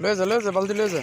লয়ে যা লয়ে যা বালতি লয়ে যা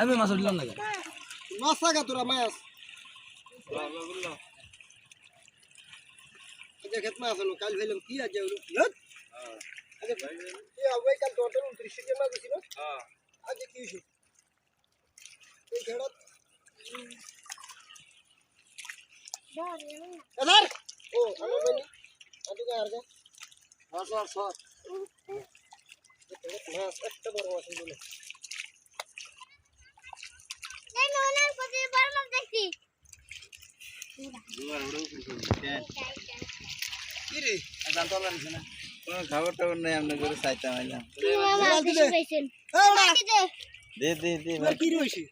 আমি মাছ উঠলাম না মাছ থাকা তোরা মাছ। আজকে খেত মাছ হলো কাল ফেলাম কি আজ আজকে কি হবে কাল তোর উনত্রিশ জন মাছ ছিল আজকে কি হয়েছে এই খেড়ত এদার ও আমার বলি আজকে আর যা মাছ একটা বড় মাছ বলে কি রে খাবার টাবার নেই আমরা করে চাইতাম দে দে দে কি রয়েছে